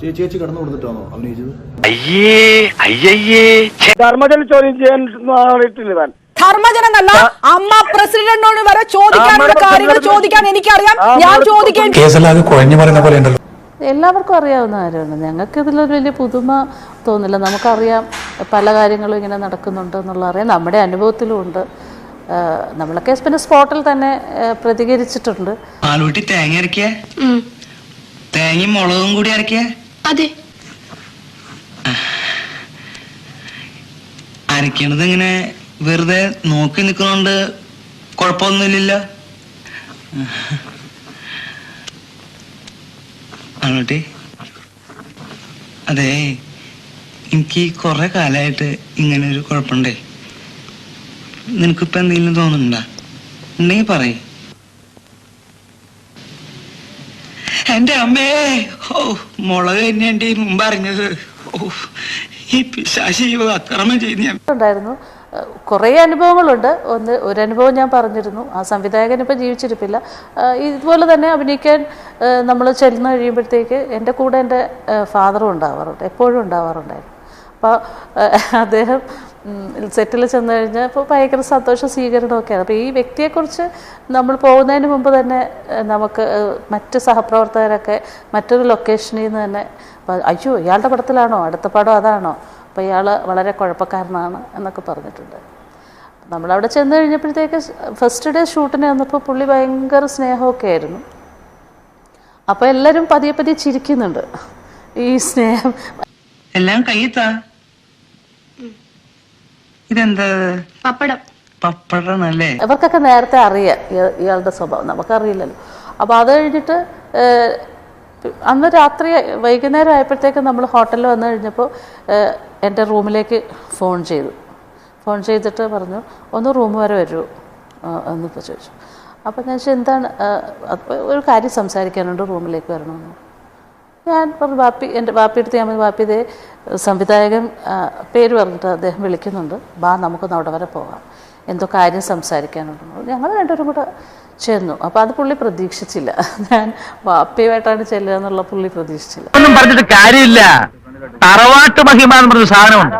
ചേച്ചി കടന്നു കൊടുത്തിട്ടാണോ അഭിനയിച്ചത്? അയ്യേ അയ്യേ ധർമ്മജൻ ചോദ്യം ചെയ്യാൻ മാറിയിട്ടില്ല താൻ. ധർമ്മജനെന്നല്ല അമ്മ പ്രസിഡന്റിനോട് വരെ ചോദിക്കാനുള്ള കാര്യങ്ങൾ ചോദിക്കാൻ എനിക്കറിയാം. ഞാൻ ചോദിക്കാൻ കേസല്ലാതെ കുഴഞ്ഞു പറയുന്ന പോലെ ഉണ്ടല്ലോ. എല്ലാവർക്കും അറിയാവുന്ന കാര്യമാണ്. ഞങ്ങൾക്ക് ഇതിലൊരു വലിയ പുതുമ തോന്നില്ല. നമുക്കറിയാം പല കാര്യങ്ങളും ഇങ്ങനെ നടക്കുന്നുണ്ട് എന്നുള്ള അറിയാം. നമ്മുടെ അനുഭവത്തിലും ഉണ്ട്. നമ്മളൊക്കെ പിന്നെ സ്പോട്ടിൽ തന്നെ പ്രതികരിച്ചിട്ടുണ്ട്. പാലൂട്ടി തേങ്ങ തേങ്ങയും മുളകും കൂടി അരക്കിയ അതെ. അരക്കണത് ഇങ്ങനെ വെറുതെ നോക്കി നിൽക്കുന്നോണ്ട് കുഴപ്പമൊന്നുമില്ലല്ലോ. ആണോട്ടി? അതെ എനിക്ക് കുറെ കാലമായിട്ട് ഇങ്ങനെ ഒരു കുഴപ്പമുണ്ടേ. നിനക്കിപ്പോ എന്തെങ്കിലും തോന്നുന്നുണ്ടാ? ഉണ്ടെങ്കിൽ പറയ്. എന്റെ അമ്മേ. ഓ മുളക് തന്നെയുണ്ട് ഈ മുമ്പ് അറിഞ്ഞത്. ഓ ഈ പിശാശി അക്രമം ചെയ്ത് ഉണ്ടായിരുന്നു. കുറേ അനുഭവങ്ങളുണ്ട്. ഒന്ന് ഒരു അനുഭവം ഞാൻ പറഞ്ഞിരുന്നു. ആ സംവിധായകൻ ഇപ്പം ജീവിച്ചിരിപ്പില്ല. ഇതുപോലെ തന്നെ അഭിനയിക്കാൻ നമ്മൾ ചെല്ലുന്ന കഴിയുമ്പോഴത്തേക്ക് എന്റെ കൂടെ എന്റെ ഫാദറും ഉണ്ടാവാറുണ്ട്. എപ്പോഴും ഉണ്ടാവാറുണ്ടായിരുന്നു. അപ്പോൾ അദ്ദേഹം സെറ്റിൽ ചെന്ന് കഴിഞ്ഞാൽ ഇപ്പോൾ ഭയങ്കര സന്തോഷ സ്വീകരണമൊക്കെയാണ്. അപ്പോൾ ഈ വ്യക്തിയെക്കുറിച്ച് നമ്മൾ പോകുന്നതിന് മുമ്പ് തന്നെ നമുക്ക് മറ്റ് സഹപ്രവർത്തകരൊക്കെ മറ്റൊരു ലൊക്കേഷനിൽ നിന്ന് തന്നെ അയ്യോ ഇയാളുടെ പടത്തിലാണോ? അടുത്ത പടം അതാണോ? അപ്പോൾ ഇയാൾ വളരെ കുഴപ്പക്കാരനാണ് എന്നൊക്കെ പറഞ്ഞിട്ടുണ്ട്. നമ്മളവിടെ ചെന്ന് കഴിഞ്ഞപ്പോഴത്തേക്ക് ഫസ്റ്റ് ഡേ ഷൂട്ടിന് വന്നപ്പോൾ പുള്ളി ഭയങ്കര സ്നേഹമൊക്കെ ആയിരുന്നു അപ്പോൾ എല്ലാവരും പതിയെ പതിയെ ചിരിക്കുന്നുണ്ട്. ഈ സ്നേഹം എല്ലാം കയ്യെത്താ? ഇതെന്താ? പപ്പടം. പപ്പടണല്ലേ ഇവർക്കൊക്കെ നേരത്തെ അറിയാം ഇയാളുടെ സ്വഭാവം. നമുക്കറിയില്ലല്ലോ. അപ്പോൾ അത് കഴിഞ്ഞിട്ട് അന്ന് രാത്രി വൈകുന്നേരം ആയപ്പോഴത്തേക്ക് നമ്മൾ ഹോട്ടലിൽ വന്നു കഴിഞ്ഞപ്പോൾ എന്റെ റൂമിലേക്ക് ഫോൺ ചെയ്തു. ഫോൺ ചെയ്തിട്ട് പറഞ്ഞു ഒന്ന് റൂം വരെ വരൂ. എന്നിപ്പോൾ ചോദിച്ചു. അപ്പോൾ ഞാൻ ചോദിച്ചു എന്താണ് ഒരു കാര്യം സംസാരിക്കാനുണ്ട് റൂമിലേക്ക് വരണമെന്ന്. ഞാൻ പറഞ്ഞു വാപ്പി എന്റെ വാപ്പിയെടുത്ത് ഞാൻ വാപ്പി സംവിധായകൻ പേര് പറഞ്ഞിട്ട് അദ്ദേഹം വിളിക്കുന്നുണ്ട്. ബാ നമുക്കൊന്ന് അവിടെ വരെ പോകാം. എന്തോ കാര്യം സംസാരിക്കാനുണ്ടെന്ന് ഞങ്ങൾ രണ്ടുപേരും കൂടെ ചെന്നു. അപ്പോൾ അത് പുള്ളി പ്രതീക്ഷിച്ചില്ല. ഞാൻ വാപ്പിയുമായിട്ടാണ് ചെല്ലുക എന്നുള്ള പുള്ളി പ്രതീക്ഷിച്ചില്ല. ഒന്നും പറഞ്ഞിട്ട് കാര്യമില്ല. തറവാട്ട് മഹിമ എന്ന് പറഞ്ഞ സാധനമുണ്ട്.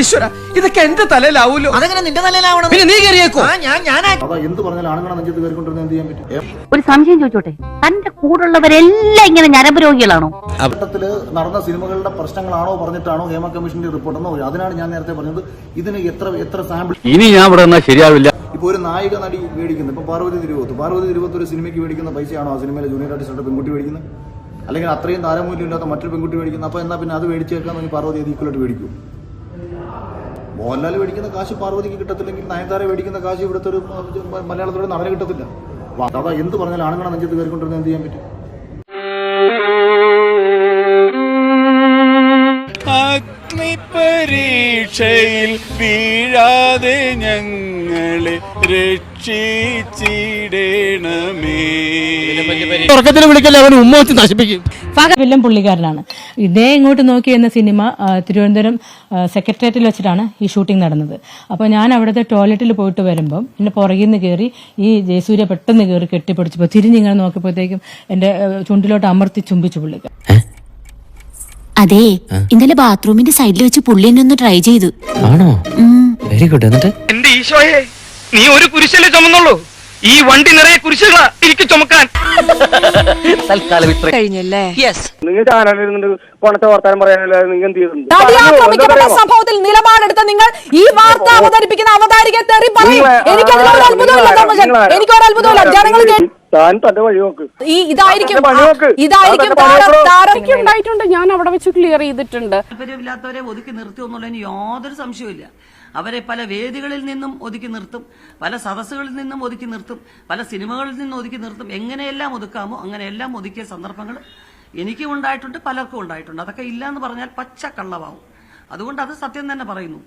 ഈശ്വര ഇതൊക്കെ എന്റെ തലയിലാവൂലോ? അതെങ്ങനെ നിന്റെ തലയിലാവണം. പിന്നെ നീ കയറിയേക്കോ? ഞാൻ ഞാൻ എന്ത് പറഞ്ഞാലും ആണുങ്ങളെ നെഞ്ചത്ത് കയറിക്കൊണ്ടിരുന്ന എന്ത് ചെയ്യാൻ പറ്റും? ഒരു സംശയം ചോദിച്ചോട്ടെ? തന്റെ കൂടുള്ളവരെല്ലാം ഇങ്ങനെ ഞരമ്പ് രോഗികളാണോ? ഘട്ടത്തിൽ നടന്ന സിനിമകളുടെ പ്രശ്നങ്ങളാണോ പറഞ്ഞിട്ടാണോ ഹേമ കമ്മീഷന്റെ റിപ്പോർട്ട് എന്നോ? അതിനാണ് ഞാൻ നേരത്തെ പറഞ്ഞത്. ഇതിന് എത്ര എത്ര സാമ്പിൾ ഇനി ഞാൻ ഇവിടെ ശരിയാവില്ല. ഇപ്പൊ ഒരു നായിക നടി മേടിക്കുന്നത് ഇപ്പൊ പാർവതി തിരുവോത്ത്. പാർവതി തിരുവോത്ത് ഒരു സിനിമയ്ക്ക് മേടിക്കുന്ന പൈസയാണോ ആ സിനിമയിലെ ജൂനിയർ ആർട്ടിസ്റ്റ് പെൺകുട്ടി മേടിക്കുന്നത്? അല്ലെങ്കിൽ അത്രയും താരമൂല്യം ഇല്ലാത്ത മറ്റൊരു പെൺകുട്ടി മേടിക്കുന്നു. അപ്പൊ എന്നാ പിന്നെ അത് മേടിച്ച് വെക്കാൻ നോക്കി പാർവതി അത് ഈക്വലായിട്ട് മേടിക്കും. മോഹൻലാൽ മേടിക്കുന്ന കാശ് പാർവതിക്ക് കിട്ടത്തില്ലെങ്കിൽ നയൻതാര മേടിക്കുന്ന കാശ് ഇവിടുത്തെ ഒരു മലയാളത്തിലൂടെ നടന് കിട്ടത്തില്ല. അപ്പൊ അതാ എന്ത് പറഞ്ഞാലും ആണുങ്ങളെ നെഞ്ചത്ത് കയറിക്കൊണ്ടിരുന്ന എന്ത് ചെയ്യാൻ പറ്റും? അഗ്നിപരീക്ഷയിൽ വീഴാതെ ഞങ്ങളെ രക്ഷിച്ചിടണമേ. ഉറക്കത്തിൽ വിളിക്കല്ലേ അവൻ ഉമ്മ വെച്ച് നശിപ്പിക്കും. വില്ലൻ പുള്ളിക്കാരനാണ്. ഇതേ ഇങ്ങോട്ട് നോക്കി എന്ന സിനിമ തിരുവനന്തപുരം സെക്രട്ടേറിയറ്റിൽ വെച്ചിട്ടാണ് ഈ ഷൂട്ടിംഗ് നടന്നത്. അപ്പോൾ ഞാൻ അവിടുത്തെ ടോയ്ലറ്റിൽ പോയിട്ട് വരുമ്പം എന്നെ പുറകിൽ നിന്ന് കയറി ഈ ജയസൂര്യ പെട്ടെന്ന് കയറി കെട്ടിപ്പിടിച്ചപ്പോൾ തിരിഞ്ഞിങ്ങനെ നോക്കിയപ്പോഴത്തേക്കും എന്റെ ചുണ്ടിലോട്ട് അമർത്തി ചുംബിച്ചു പുള്ളിക്ക് അതെ ഇന്നലെ ബാത്റൂമിന്റെ സൈഡിൽ വെച്ച് പുള്ളി എന്നെ ഒന്ന് ട്രൈ ചെയ്തു. ആണോ? Very good. എന്നിട്ട്? എന്റെ ഈശോയെ നീ ഒരു കുരിശല്ലേ ചുമന്നുള്ളൂ ഈ വണ്ടി നിറയെ കുരിശുകളാ എനിക്ക് ചുമക്കാൻ. തൽക്കാലം ഇത്ര. കഴിഞ്ഞല്ലേ? നിങ്ങൾ വർത്താനം പറയാനല്ലാതെ നിങ്ങൾ എന്ത് ചെയ്തിട്ടുണ്ട് നടി ആക്രമിക്കപ്പെട്ട സംഭവത്തിൽ നിലപാടെടുത്ത നിങ്ങൾ ഈ വാർത്ത അവതരിപ്പിക്കുന്ന അവതാരിക തെറി പറയും. എനിക്ക് അതിനൊരു ആ, അത്ഭുതമില്ല ധർമ്മജൻ എനിക്കൊരു അത്ഭുതമില്ല ജനങ്ങൾ കേ- താൻ തന്റെ വഴി നോക്ക്. ഈ ഇതായിരിക്കും. ഇതായിരിക്കും ഉണ്ടായിട്ടുണ്ട് ഞാൻ അവിടെ വെച്ച് ക്ലിയർ ചെയ്തിട്ടുണ്ട്. താല്പര്യമില്ലാത്തവരെ ഒതുക്കി നിർത്തും എന്നുള്ളതിന് യാതൊരു സംശയവും അവരെ പല വേദികളിൽ നിന്നും ഒതുക്കി നിർത്തും. പല സദസ്സുകളിൽ നിന്നും ഒതുക്കി നിർത്തും. പല സിനിമകളിൽ നിന്നും ഒതുക്കി നിർത്തും. എങ്ങനെയെല്ലാം ഒതുക്കാമോ അങ്ങനെയെല്ലാം ഒതുക്കിയ സന്ദർഭങ്ങൾ എനിക്കും ഉണ്ടായിട്ടുണ്ട് പലർക്കും ഉണ്ടായിട്ടുണ്ട്. അതൊക്കെ ഇല്ല എന്ന് പറഞ്ഞാൽ പച്ച കള്ളവാവും അതുകൊണ്ട് അത് സത്യം തന്നെ പറയുന്നു.